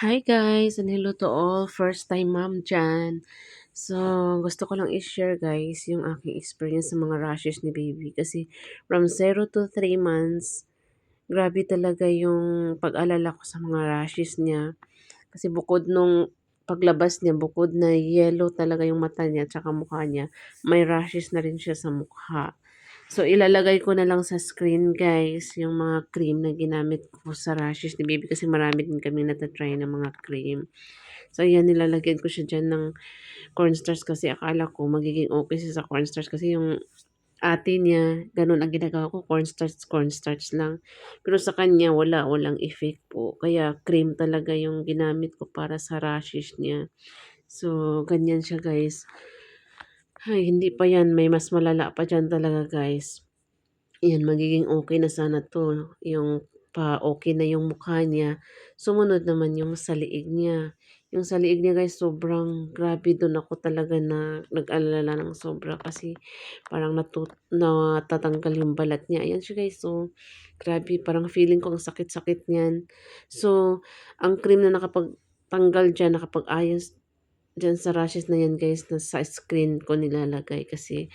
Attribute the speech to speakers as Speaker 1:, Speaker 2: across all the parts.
Speaker 1: Hi guys, and hello to all. First time mom dyan. So, gusto ko lang i-share guys yung aking experience sa mga rashes ni baby. Kasi from 0 to 3 months, grabe talaga yung pag-alala ko sa mga rashes niya. Kasi bukod nung paglabas niya, bukod na yellow talaga yung mata niya at mukha niya, may rashes na rin siya sa mukha. So, ilalagay ko na lang sa screen guys, yung mga cream na ginamit ko sa rashes ni baby kasi marami din kami natatry ng mga cream. So, ayan, nilalagyan ko siya dyan ng cornstarch kasi akala ko magiging okay siya sa cornstarch kasi yung ate niya, ganun ang ginagawa ko, cornstarch, cornstarch lang. Pero sa kanya, wala, walang effect po. Kaya cream talaga yung ginamit ko para sa rashes niya. So, ganyan siya guys. Ay, hindi pa yan. May mas malala pa dyan talaga, guys. Yan, magiging okay na sana to. Yung pa okay na yung mukha niya. Sumunod naman yung sa liig niya. Yung sa liig niya, guys, sobrang grabe doon ako talaga na nag-alala ng sobra kasi parang natatanggal yung balat niya. Ayan siya, guys. So, grabe. Parang feeling ko ang sakit-sakit niyan. So, ang cream na nakapagtanggal dyan, nakapag-ayos Diyan sa rashes na yan guys, na sa screen ko nilalagay kasi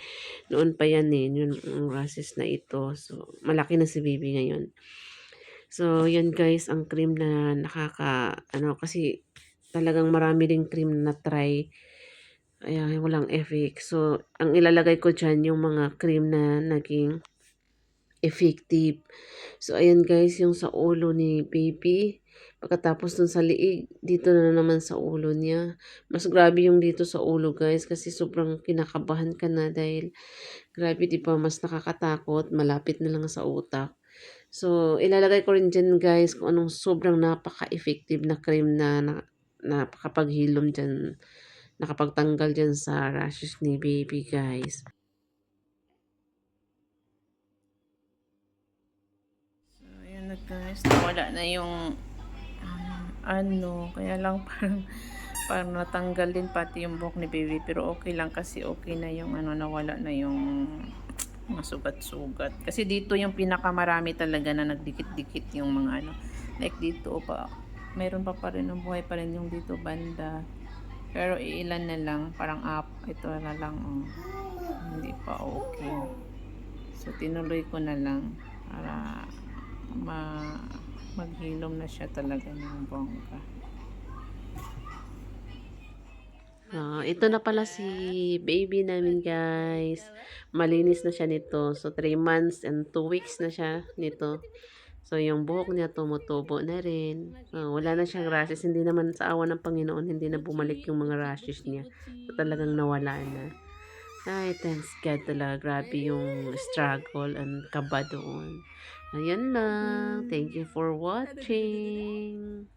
Speaker 1: noon pa yan eh, yung, yung rashes na ito. So, malaki na si baby ngayon. So, yan guys, ang cream na nakaka, ano, kasi talagang marami ring cream na try. Kaya walang effect. So, ang ilalagay ko dyan yung mga cream na naging effective. So, ayan guys, yung sa ulo ni baby. Pagkatapos dun sa liig, dito na naman sa ulo niya. Mas grabe yung dito sa ulo guys kasi sobrang kinakabahan ka na dahil grabe di ba mas nakakatakot, malapit na lang sa utak. So, ilalagay ko rin dyan guys kung anong sobrang napaka-effective na cream na, na napakapaghilom dyan, nakapagtanggal dyan sa rashes ni baby guys.
Speaker 2: So, ayan na guys, nawala na yung ano, kaya lang parang parang natanggal din pati yung buhok ni baby. Pero okay lang kasi okay na yung ano nawala na yung mga sugat-sugat. Kasi dito yung pinakamarami talaga na nagdikit-dikit yung mga ano. Like dito pa meron pa pa rin ng buhay pa rin yung dito banda. Pero ilan na lang parang up ito na lang oh. hindi pa okay. So tinuloy ko na lang para ma maghilom na siya talaga ng bongga.
Speaker 1: Oh, ito na pala si baby namin guys. Malinis na siya nito. So 3 months and 2 weeks na siya nito. So yung buhok niya tumutubo na rin. Oh, wala na siyang rashes. Hindi naman sa awa ng Panginoon, hindi na bumalik yung mga rashes niya. So talagang nawala na. Ay, thanks God talaga. Grabe yung struggle and kaba doon. Ayan lang. Thank you for watching.